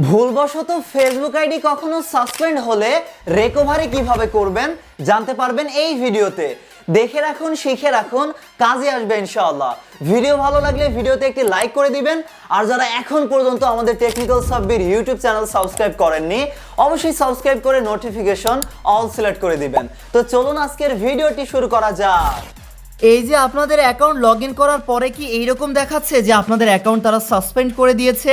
ভুলবশত Facebook ID কখনো suspend হলে রেকভারি কীভাবে করবেন, জানতে পারবেন এই ভিডিওতে। দেখে রাখুন, শিখে রাখুন, কাজে আসবে ইনশাআল্লাহ। ভিডিও ভালো লাগলে ভিডিওতে একটি লাইক করে দিবেন। আর যারা এখন পর্যন্ত আমাদের technical Sabbir YouTube channel subscribe করেননি, অবশ্যই সাবস্ক্রাইব করে নোটিফিকেশন অল সিলেক্ট করে দিবেন। তো চলুন আজকের ভিডিওটি শুরু করা যাক। এই যে আপনাদের অ্যাকাউন্ট লগ করার পরে কি এইরকম দেখাচ্ছে যে আপনাদের অ্যাকাউন্ট তারা সাসপেন্ড করে দিয়েছে?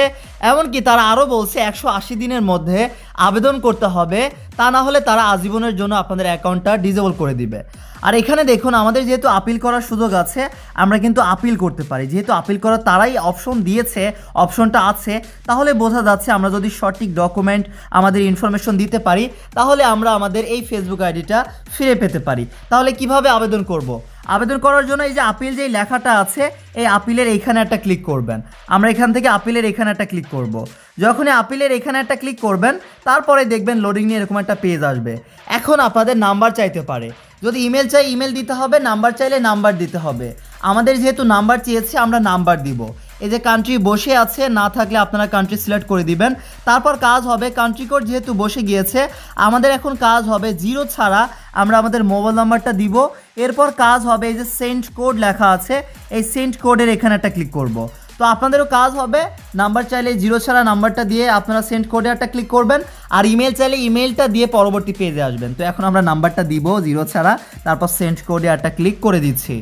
এমনকি তারা আরও বলছে একশো আশি দিনের মধ্যে আবেদন করতে হবে, তা না হলে তারা আজীবনের জন্য আপনাদের অ্যাকাউন্টটা ডিজেবল করে দিবে। আর এখানে দেখুন, আমাদের যেহেতু আপিল করার সুযোগ আছে, আমরা কিন্তু আপিল করতে পারি। যেহেতু আপিল করার তারাই অপশন দিয়েছে অপশনটা আছে, তাহলে বোঝা যাচ্ছে আমরা যদি সঠিক ডকুমেন্ট আমাদের ইনফরমেশন দিতে পারি, তাহলে আমরা আমাদের এই ফেসবুক আইডিটা ফিরে পেতে পারি। তাহলে কীভাবে আবেদন করব। আবেদন করার জন্য এই যে আপিল যেই লেখাটা আছে, এই আপিলের এইখানে একটা ক্লিক করবেন। আমরা এখান থেকে আপিলের এখানে একটা ক্লিক করব। যখনই আপিলের এখানে একটা ক্লিক করবেন, তারপরে দেখবেন লোডিং নিয়ে এরকম একটা পেজ আসবে। এখন আপনাদের নাম্বার চাইতে পারে। যদি ইমেল চাই ইমেল দিতে হবে নাম্বার চাইলে নাম্বার দিতে হবে। আমাদের যেহেতু নাম্বার চেয়েছে, আমরা নাম্বার দিব। এই যে কান্ট্রি বসে আছে, না থাকলে আপনারা কান্ট্রি সিলেক্ট করে দিবেন। তারপর কাজ হবে কান্ট্রি কোড যেহেতু বসে গিয়েছে, আমাদের এখন কাজ হবে জিরো ছাড়া আমরা আমাদের মোবাইল নাম্বারটা দিব। এরপর কাজ হবে এই যে সেন্ট কোড লেখা আছে, এই সেন্ট কোডের এখানে একটা ক্লিক করব। তো আপনাদেরও কাজ হবে নাম্বার চাইলে জিরো ছাড়া নাম্বারটা দিয়ে আপনারা সেন্ড কোডে একটা ক্লিক করবেন, আর ইমেল চাইলে ইমেলটা দিয়ে পরবর্তী পেজে আসবেন। তো এখন আমরা নাম্বারটা দিব জিরো ছাড়া, তারপর সেন্ড কোডে একটা ক্লিক করে দিচ্ছি।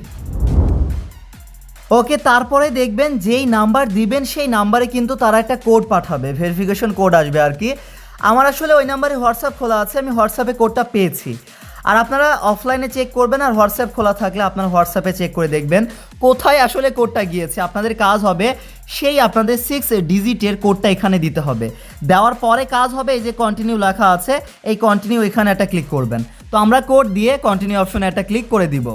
ওকে, তারপরে দেখবেন যেই নাম্বার দিবেন, সেই নাম্বারে কিন্তু তারা একটা কোড পাঠাবে ভেরিফিকেশন কোড আসবে আর কি। আমার আসলে ওই নাম্বারে হোয়াটসঅ্যাপ খোলা আছে, আমি হোয়াটসঅ্যাপে কোডটা পেয়েছি। আর আপনারা অফলাইনে চেক করবেন, আর হোয়াটসঅ্যাপ খোলা থাকলে আপনারা হোয়াটসঅ্যাপে চেক করে দেখবেন কোথায় আসলে কোডটা গিয়েছে। আপনাদের কাজ হবে সেই আপনাদের সিক্স ডিজিটের কোডটা এখানে দিতে হবে। দেওয়ার পরে কাজ হবে এই যে কন্টিনিউ লেখা আছে, এই কন্টিনিউ এখানে একটা ক্লিক করবেন। তো আমরা কোড দিয়ে কন্টিনিউ অপশনে একটা ক্লিক করে দিব।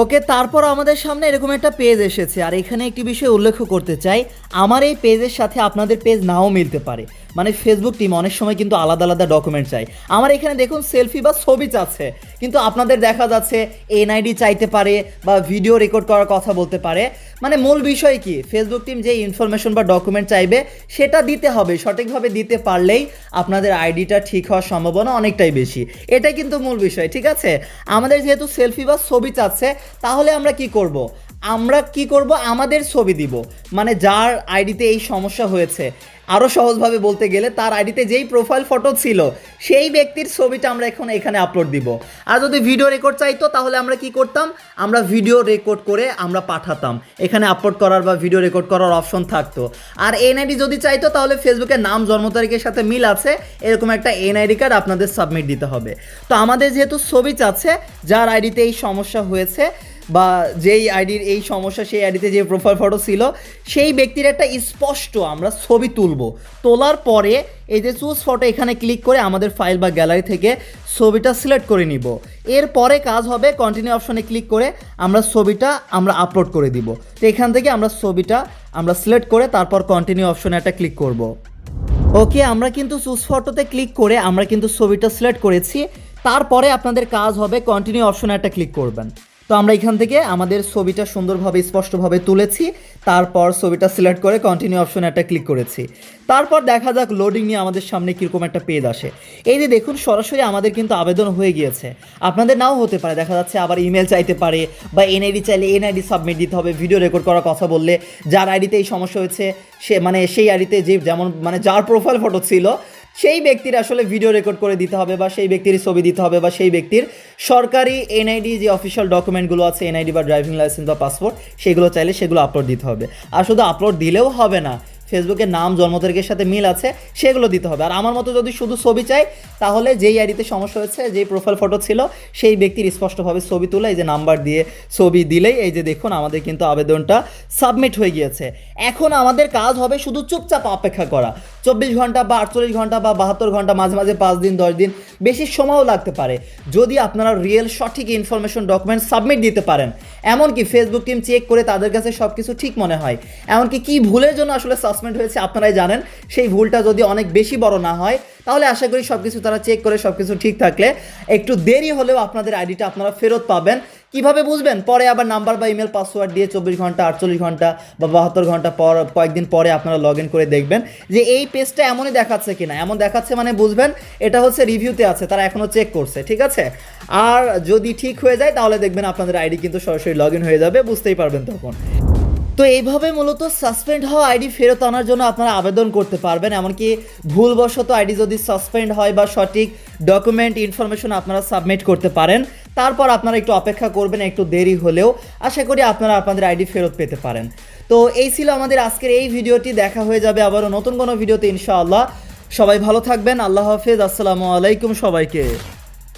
ওকে, তারপর আমাদের সামনে এরকম একটা পেজ এসেছে। আর এখানে একটি বিষয় উল্লেখ করতে চাই। আমার এই পেজের সাথে আপনাদের পেজ নাও মিলতে পারে। মানে ফেসবুক টিম অনেক সময় কিন্তু আলাদা আলাদা ডকুমেন্ট চাই আমার এখানে দেখুন সেলফি বা ছবি চাচ্ছে, কিন্তু আপনাদের দেখা যাচ্ছে এনআইডি চাইতে পারে বা ভিডিও রেকর্ড করার কথা বলতে পারে। মানে মূল বিষয় কি? ফেসবুক টিম যে ইনফরমেশন বা ডকুমেন্ট চাইবে, সেটা দিতে হবে, সঠিকভাবে দিতে পারলেই আপনাদের আইডিটা ঠিক হওয়ার সম্ভাবনা অনেকটাই বেশি। এটাই কিন্তু মূল বিষয়, ঠিক আছে? আমাদের যেহেতু সেলফি বা ছবি চাচ্ছে, তাহলে আমরা কি করব। আমরা কি করব? আমাদের ছবি দিব। মানে যার আইডিতে এই সমস্যা হয়েছে। আরও সহজভাবে বলতে গেলে তার আইডিতে যেই প্রোফাইল ফটো ছিল, সেই ব্যক্তির ছবিটা আমরা এখন এখানে আপলোড দিব। আর যদি ভিডিও রেকর্ড চাইতো, তাহলে আমরা কি করতাম? আমরা ভিডিও রেকর্ড করে আমরা পাঠাতাম। এখানে আপলোড করার বা ভিডিও রেকর্ড করার অপশন থাকতো। আর এনআইডি যদি চাইতো, তাহলে ফেসবুকের নাম, জন্ম তারিখের সাথে মিল আছে। এরকম একটা এনআইডি কার্ড আপনাদের সাবমিট দিতে হবে। তো আমাদের যেহেতু ছবি চাচ্ছে, যার আইডিতে এই সমস্যা হয়েছে বা যেই আইডির, এই সমস্যা সেই আইডিতে যে প্রোফাইল ফটো ছিল, সেই ব্যক্তির একটা স্পষ্ট আমরা ছবি তুলব। তোলার পরে এই যে চুজ ফটো এখানে ক্লিক করে আমাদের ফাইল বা গ্যালারি থেকে ছবিটা সিলেক্ট করে নিব। এরপরে কাজ হবে কন্টিনিউ অপশনে ক্লিক করে আমরা ছবিটা আমরা আপলোড করে দিব। তো এখান থেকে আমরা ছবিটা আমরা সিলেক্ট করে তারপর কন্টিনিউ অপশনে একটা ক্লিক করব। ওকে, আমরা কিন্তু চুজ ফটোতে ক্লিক করে আমরা কিন্তু ছবিটা সিলেক্ট করেছি। তারপরে আপনাদের কাজ হবে কন্টিনিউ অপশনে একটা ক্লিক করবেন। তো আমরা এখান থেকে আমাদের ছবিটা সুন্দরভাবে, স্পষ্টভাবে তুলেছি। তারপর ছবিটা সিলেক্ট করে কন্টিনিউ অপশনে একটা ক্লিক করেছি। তারপর দেখা যাক লোডিং নিয়ে আমাদের সামনে কীরকম একটা পেজ আসে। এই যে দেখুন, সরাসরি আমাদের কিন্তু আবেদন হয়ে গিয়েছে। আপনাদের নাও হতে পারে, দেখা যাচ্ছে আবার ইমেল চাইতে পারে বা এনআইডি চাইলে এনআইডি সাবমিট দিতে হবে ভিডিও রেকর্ড করার কথা বললে। যার আইডিতে এই সমস্যা হয়েছে, সে মানে সেই আইডিতে যে যেমন মানে যার প্রোফাইল ফটো ছিল সেই ব্যক্তির আসলে ভিডিও রেকর্ড করে দিতে হবে বা সেই ব্যক্তির ছবি দিতে হবে বা সেই ব্যক্তির সরকারি এনআইডি যে অফিসিয়াল ডকুমেন্টগুলো আছে এনআইডি বা ড্রাইভিং লাইসেন্স বা পাসপোর্ট সেগুলো চাইলে সেগুলো আপলোড দিতে হবে। আর শুধু আপলোড দিলেও হবে না ফেসবুকের নাম, জন্ম তারিখের সাথে মিল আছে, সেগুলো দিতে হবে। আর আমার মতো যদি শুধু ছবি চাই, তাহলে যেই আইডিতে সমস্যা হয়েছে, যেই প্রোফাইল ফটো ছিল, সেই ব্যক্তির স্পষ্টভাবে ছবি তুলে, এই যে নাম্বার দিয়ে ছবি দিলেই, এই যে দেখুন আমাদের কিন্তু আবেদনটা সাবমিট হয়ে গিয়েছে। এখন আমাদের কাজ হবে শুধু চুপচাপ অপেক্ষা করা। চব্বিশ ঘণ্টা বা আটচল্লিশ ঘণ্টা বা বাহাত্তর ঘণ্টা, মাঝে মাঝে পাঁচ দিন, দশ দিন, বেশি সময়ও লাগতে পারে। যদি আপনারা রিয়েল সঠিক ইনফরমেশন ডকুমেন্ট সাবমিট দিতে পারেন, এমনকি ফেসবুক টিম চেক করে তাদের কাছে সব কিছু ঠিক মনে হয়, এমনকি কি ভুলের জন্য আসলে সাসপেন্ড হয়েছে আপনারাই জানেন, সেই ভুলটা যদি অনেক বেশি বড় না হয়, তাহলে আশা করি সব কিছু তারা চেক করে সব কিছু ঠিক থাকলে, একটু দেরি হলেও আপনাদের আইডিটা আপনারা ফেরত পাবেন। কীভাবে বুঝবেন? পরে আবার নাম্বার বা ইমেল, পাসওয়ার্ড দিয়ে চব্বিশ ঘণ্টা, আটচল্লিশ ঘণ্টা বা বাহাত্তর ঘণ্টা পর, কয়েকদিন পরে আপনারা লগ ইন করে দেখবেন যে এই পেজটা এমনই দেখাচ্ছে কিনা। এমন দেখাচ্ছে মানে বুঝবেন এটা হচ্ছে রিভিউতে আছে, তারা এখনও চেক করছে, ঠিক আছে? আর যদি ঠিক হয়ে যায়, তাহলে দেখবেন আপনাদের আইডি কিন্তু সরাসরি লগ ইন হয়ে যাবে, বুঝতেই পারবেন তখন। তো এইভাবে মূলত সাসপেন্ড হওয়া আইডি ফেরত আনার জন্য আপনারা আবেদন করতে পারবেন, এমনকি ভুলবশত আইডি যদি সাসপেন্ড হয় বা সঠিক ডকুমেন্ট ইনফরমেশন আপনারা সাবমিট করতে পারেন তারপর আপনারা একটু অপেক্ষা করবেন, একটু দেরি হলেও। আশা করি আপনারা আপনাদের আইডি ফেরত পেতে পারেন। তো এই ছিল আমাদের আজকের এই ভিডিওটি। দেখা হয়ে যাবে আবারও নতুন কোনো ভিডিওতে, ইনশাআল্লাহ। সবাই ভালো থাকবেন। আল্লাহ হাফেজ। আসসালামু আলাইকুম সবাইকে।